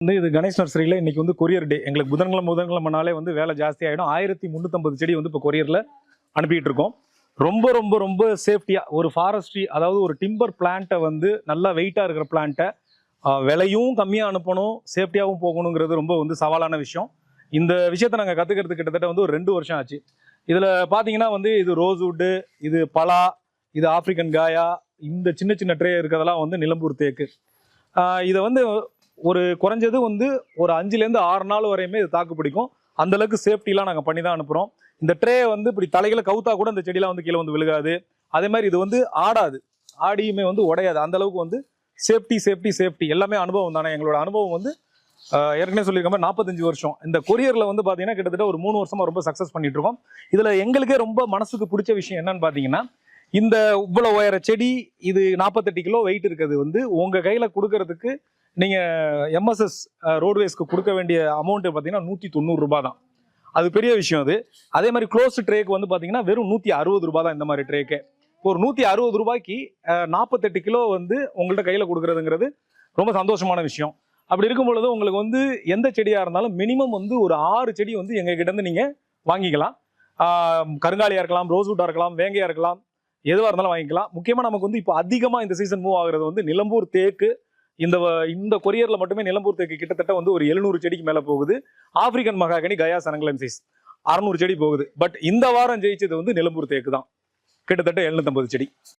வந்து இது கணேஷ் நர்சரியில் இன்னைக்கு வந்து கொரியர் டே. எங்களுக்கு புதன்கிழமை புதன்கிழமைனாலே வந்து வேலை ஜாஸ்தி ஆகிடும் ஆயிரத்தி முந்நூற்றம்பது செடி வந்து இப்போ கொரியரில் அனுப்பிட்டு இருக்கோம். ரொம்ப ரொம்ப ரொம்ப சேஃப்டியாக ஒரு ஃபாரஸ்ட்ரி அதாவது ஒரு டிம்பர் பிளான்ட்டை வந்து நல்லா வெயிட்டாக இருக்கிற பிளான்ட்டை விலையும் கம்மியாக அனுப்பணும் சேஃப்டியாகவும் போகணுங்கிறது ரொம்ப வந்து சவாலான விஷயம். இந்த விஷயத்தை நாங்கள் கற்றுக்கிறது கிட்டத்தட்ட வந்து ஒரு ரெண்டு வருஷம் ஆச்சு. இதில் பார்த்தீங்கன்னா வந்து இது ரோஸ்வுட்டு இது பலா இது ஆப்பிரிக்கன் காயா இந்த சின்ன சின்ன ட்ரே இருக்கிறதெல்லாம் வந்து நிலம்பூர் தேக்கு. இதை வந்து ஒரு குறைஞ்சது வந்து ஒரு அஞ்சுலேருந்து ஆறு நாள் வரையுமே இது தாக்கு பிடிக்கும். அந்த அளவுக்கு சேஃப்டிலாம் நாங்கள் பண்ணி தான் அனுப்புகிறோம் இந்த ட்ரே வந்து இப்படி தலைகளை கவுத்தா கூட இந்த செடியெலாம் வந்து கீழே வந்து விழுகாது. அதே மாதிரி இது வந்து ஆடாது. ஆடியுமே வந்து உடையாது. அந்த அளவுக்கு வந்து சேஃப்டி சேஃப்டி சேஃப்டி. எல்லாமே அனுபவம் தானே. எங்களோட அனுபவம் வந்து ஏற்கனவே சொல்லியிருக்க மாதிரி நாற்பத்தஞ்சு வருஷம். இந்த கொரியரில் வந்து பார்த்தீங்கன்னா கிட்டத்தட்ட ஒரு மூணு வருஷமாக ரொம்ப சக்ஸஸ் பண்ணிட்டு இருக்கோம். இதில் எங்களுக்கே ரொம்ப மனசுக்கு பிடிச்ச விஷயம் என்னன்னு பார்த்தீங்கன்னா இந்த இவ்வளோ உயர செடி இது நாற்பத்தெட்டு கிலோ வெயிட் இருக்கிறது வந்து உங்கள் கையில் கொடுக்கறதுக்கு நீங்கள் எம்எஸ்எஸ் ரோட்வேஸ்க்கு கொடுக்க வேண்டிய அமௌண்ட்டு பார்த்தீங்கன்னா நூற்றி தொண்ணூறு ரூபாய் தான் அது பெரிய விஷயம் அது. அதே மாதிரி க்ளோஸ் ட்ரேக்கு வந்து பார்த்தீங்கன்னா வெறும் நூற்றி அறுபது ரூபாய் தான் இந்த மாதிரி ட்ரேக்கு ஒரு நூற்றி அறுபது ரூபாய்க்கு நாற்பத்தெட்டு கிலோ வந்து உங்கள்கிட்ட கையில் கொடுக்குறதுங்கிறது ரொம்ப சந்தோஷமான விஷயம். அப்படி இருக்கும் பொழுது உங்களுக்கு வந்து எந்த செடியாக இருந்தாலும் மினிமம் வந்து ஒரு ஆறு செடி வந்து எங்கள் இருந்து நீங்கள் வாங்கிக்கலாம். ஆஹ் கருங்காலியாக இருக்கலாம் ரோஸ்வுட்டாக இருக்கலாம் வேங்கையாக இருக்கலாம் எதுவாக இருந்தாலும் வாங்கிக்கலாம். முக்கியமாக நமக்கு வந்து இப்போ அதிகமாக இந்த சீசன் மூவ் ஆகுறது வந்து நிலம்பூர் தேக்கு. இந்த வ- இந்த கொரியரில் மட்டுமே நிலம்பூர் தேக்கு கிட்டத்தட்ட வந்து ஒரு எழுநூறு செடிக்கு மேலே போகுது. ஆப்பிரிக்கன் மகாகனி கயா சனங்கலன்சிஸ் அறநூறு செடி போகுது. பட் இந்த வாரம் ஜெயிச்சது வந்து நிலம்பூர் தேக்கு தான் கிட்டத்தட்ட எழுநூத்தம்பது செடி.